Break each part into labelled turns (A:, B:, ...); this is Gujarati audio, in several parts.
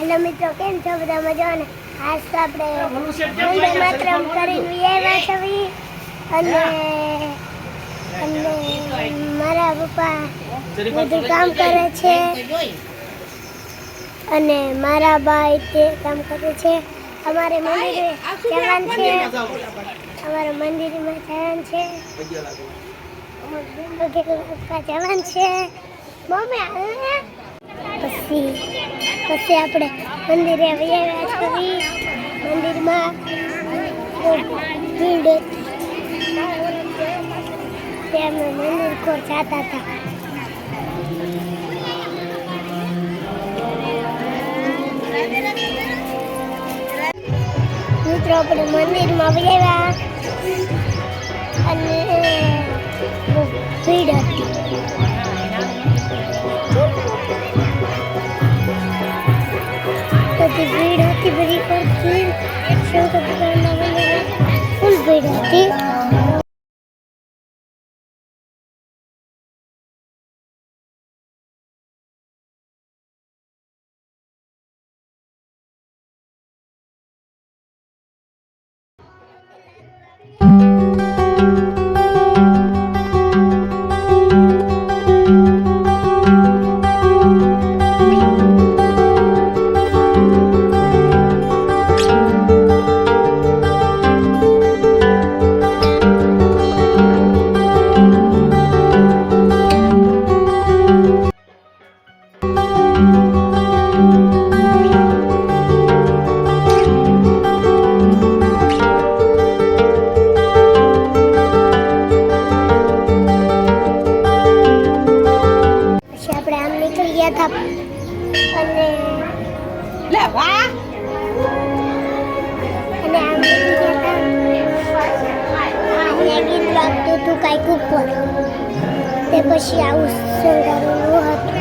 A: હેલો મિત્રો કેમ છો બધા મજાને આજ તો આપણે વંદે માતરમ કરીને આવ્યા છે અને અને મારા પપ્પા બધું કામ કરે છે. અને મારા ભાઈ તે કામ કરે છે. અમારે મંદિરે જવાનું છે. અમારા મંદિરમાં જવાનું છે. જવાનું છે. મમ્મી. પછી પછી આપણે મંદિરે આવ્યા છીએ મંદિરમાં ભીડ હતી. તે અમે મંદિર કોર જતા હતા. મિત્રો, આપણે મંદિરમાં આવ્યા અને ભીડ હતી. બધી શણગારેલું હતું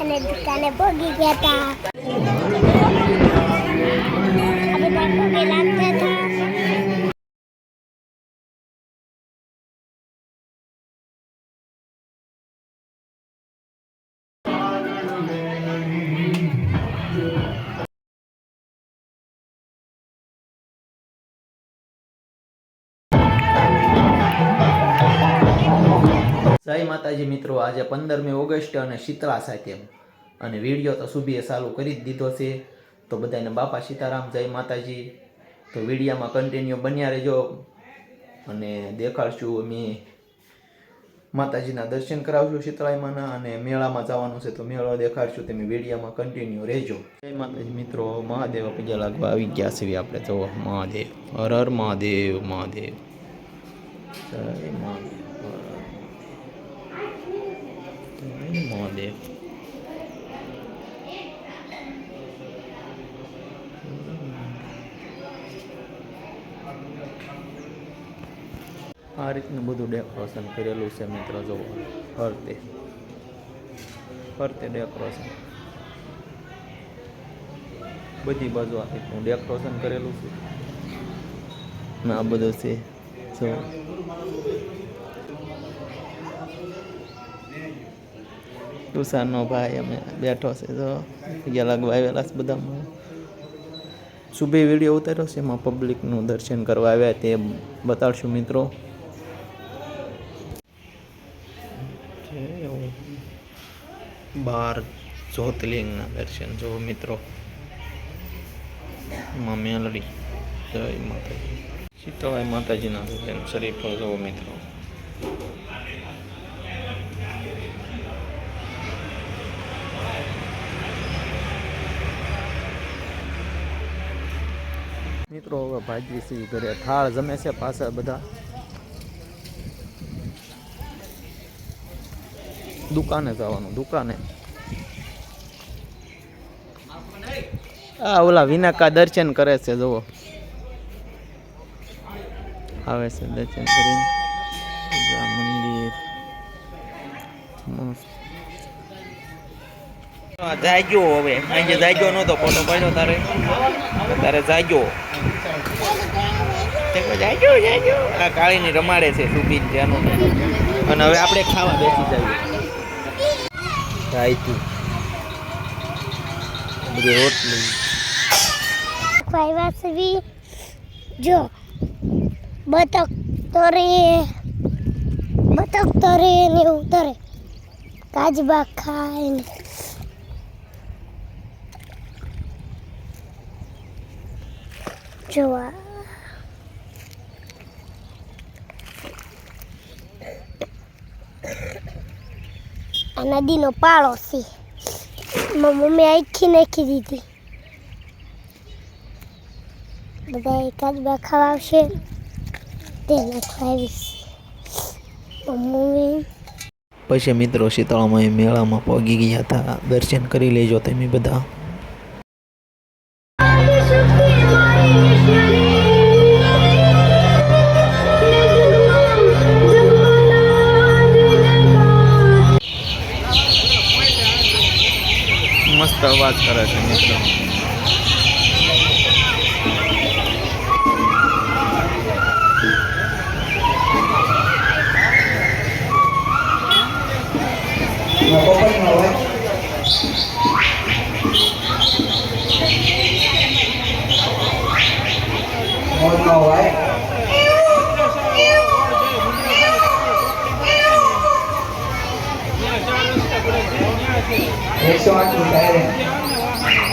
A: અને દુકાને ભોગી ગયા હતા
B: જય માતાજી મિત્રો, આજે પંદરમી ઓગસ્ટ અને શીતળા સાતમ અને વીડિયો તો સુભીએ ચાલુ કરી જ દીધો છે. તો બધાને બાપા સીતારામ, જય માતાજી. તો વિડીયામાં કન્ટિન્યુ બન્યા રહેજો અને દેખાડશું અમે. માતાજીના દર્શન કરાવશું શીતળાઈમાંના અને મેળામાં જવાનું છે તો મેળો દેખાડશું તમે વિડીયામાં કન્ટિન્યુ રહેજો. જય માતાજી મિત્રો, મહાદેવ પૂજા લાગવા આવી ગયા છે આપણે તો મહાદેવ. હર હર મહાદેવ મહાદેવ. જય મહાદેવ જય મહાદેવ આ રીતનું બધું ડેકોરેશન કરેલું છે મિત્રો જોવો ફરતે ફરતે ડેકોરેશન બધી બાજુ આ રીતનું ડેકોરેશન કરેલું છે. આ બધું છે જો તુષારનો ભાઈ અમે બેઠો છે. તો ગયા લાગવા આવેલા છે બધા શુભે વીડિયો ઉતાર્યો છે? એમાં પબ્લિકનું દર્શન કરવા આવ્યા તે બતાડશું મિત્રો. બાર જ્યોતિર્લિંગના દર્શન. જો મિત્રો. માં મેલડી. જય માતાજી. સીતાબાઈ માતાજીના દર્શન. શરીફ જો મિત્રો. મિત્રો, હવે ભાજી સી ઘરે થાળ જમે છે પાછળ બધા. દુકાને જવાનું, દુકાને. આ ઓલા વિનાકા દર્શન કરે છે, જુઓ. આવે છે દર્શન કરીને. જાગ્યો હવે. અહીંયા જાગ્યો નહોતો, ફોટો પડ્યો તારે. તારે જાગ્યો. જાગ્યો જાગ્યો. આ કાળીની રમાડે છે સુપીન ત્યાંનું અને હવે આપણે ખાવા બેસી જઈએ. રાયતું. બધી રોટલી.
A: ફાઈવાસવી જો, બતક તરે બતક તરે ને ઉતરે તરે. કાજબા ખાય જોવા આ નદીનો પાળો છે મમ્મી આખી નાખી દીધી બધા એકાદ બે ખાવા આવશે તે નખાવીશ મમ્મી
B: પછી મિત્રો શીતળામાં મેળામાં પગી ગયા હતા. દર્શન કરી લેજો તમે બધા. અવાજ કરે છે મિત્રો.
C: Esse
B: é uma critério. Né?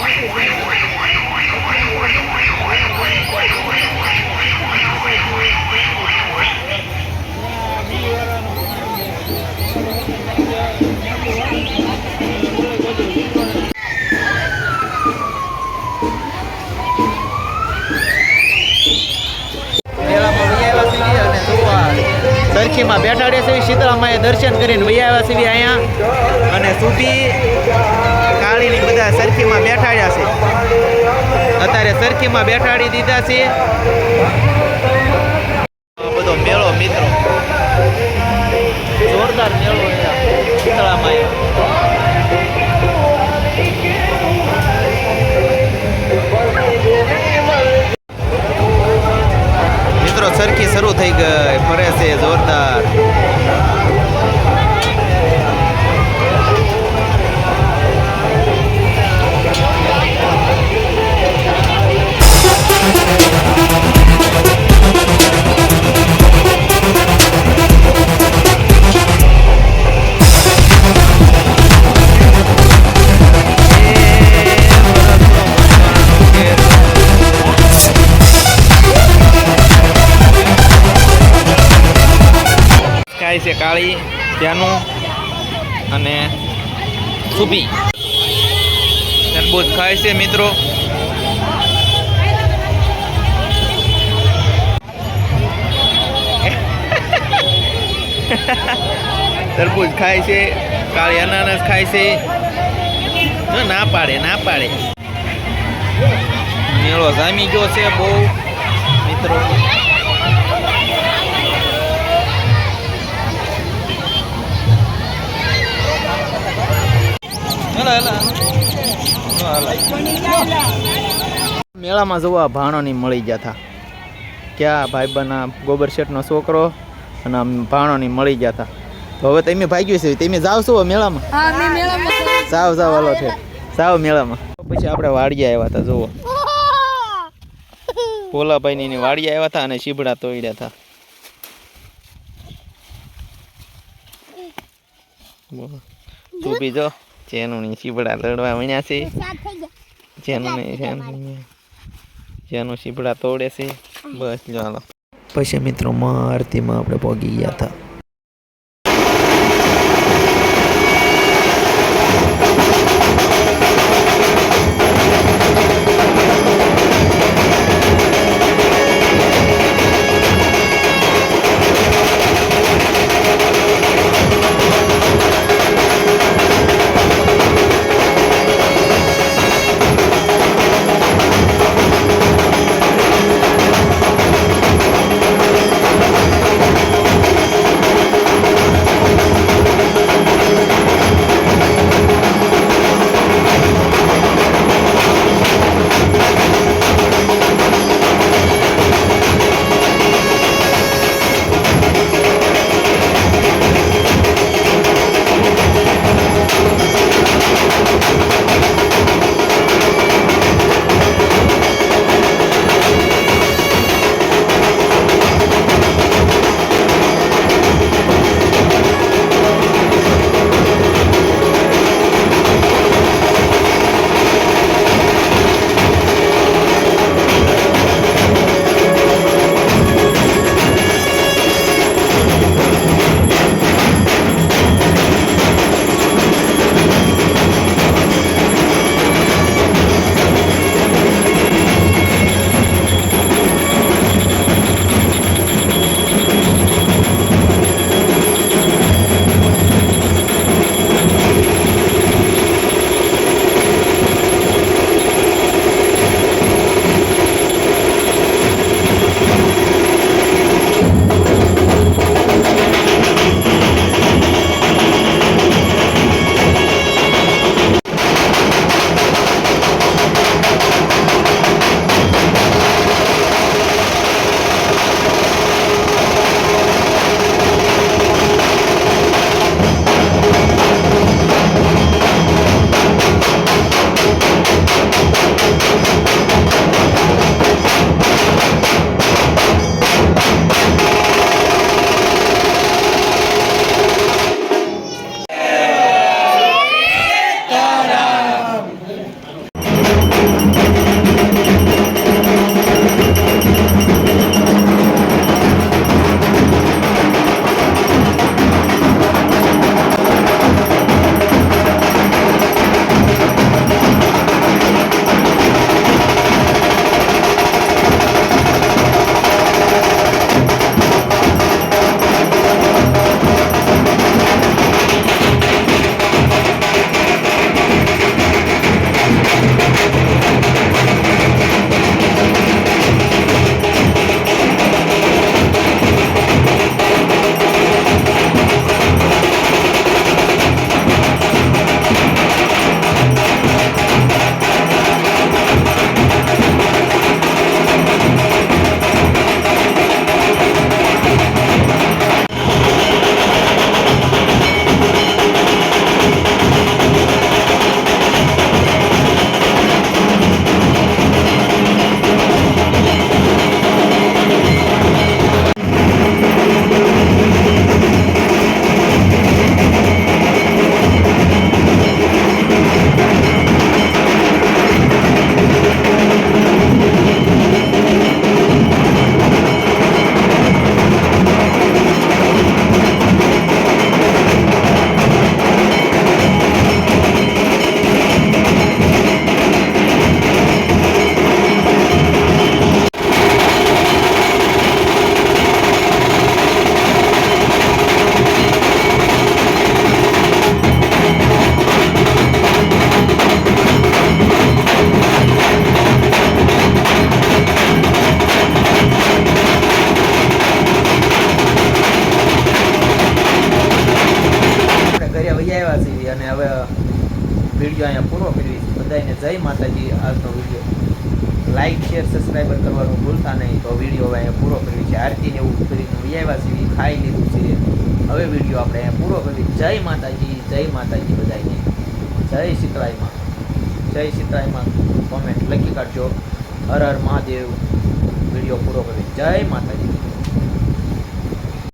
B: જોવા સરખીમાં બેઠાડે છે. શીતળામાં દર્શન કરીને વૈયા સીવી અહીંયા. અને સુભી કાળીની બધા સરખીમાં બેઠાડ્યા છે. અત્યારે સરખીમાં બેઠાડી દીધા છે. બધો મેળો મિત્રો. જોરદાર મેળો અહીંયા શીતળામાં સરખી શરૂ થઈ ગઈ. ફરે છે જોરદાર. ખાય છે કાળી, ત્યાંનું અને સુપી તરબૂચ ખાય છે મિત્રો. તરબૂચ ખાય છે, કાળી અનાનસ ખાય છે. ના પાડે ના પાડે. મેળો જામી ગયો છે બહુ, મિત્રો. મેળામાં જવા ભાણોની મળી ગયા હતા ક્યાં ભાઈબંધના ગોબર શેઠનો છોકરો અને ભાણો ભાણોની મળી ગયા હતા તો હવે તમે ભાગ્યું છે તમે જાવ છો મેળામાં?
D: હા મેં મેળામાં
B: સાવ સાવ હાલો છે. સાવ મેળામાં. પછી આપણે વાડિયા આવ્યા હતા જુઓ. ભોલાભાઈની ની વાડિયા આવ્યા હતા અને શીબડા તોડ્યા હતા તું બી જો. જેનું ની શીબડા લડવા વણ્યા છે.
A: સાત થઈ ગયા.
B: જેનું ને જેનું શીપડા તોડે છે. બસ ચાલો. પછી મિત્રો આરતીમાં આપણે પહોંચી ગયા હતા. હવે વીડિયો અહીંયા પૂરો કરીશ બધાને જય માતાજી. આજનો વીડિયો લાઈક શેર સબસ્ક્રાઈબર કરવાનું ભૂલતા નહીં. તો વીડિયો હવે અહીંયા પૂરો છે આરતીને એવું કરીને વિયાવા છે ખાઈ લીધું છે. હવે વીડિયો આપણે અહીંયા પૂરો કરવી જય માતાજી જય માતાજી બધાને જય શીતળાઈમાં. જય શીતળાઈમાં કોમેન્ટ લખી કાઢજો. હર હર મહાદેવ. વીડિયો પૂરો કરી જય માતાજી.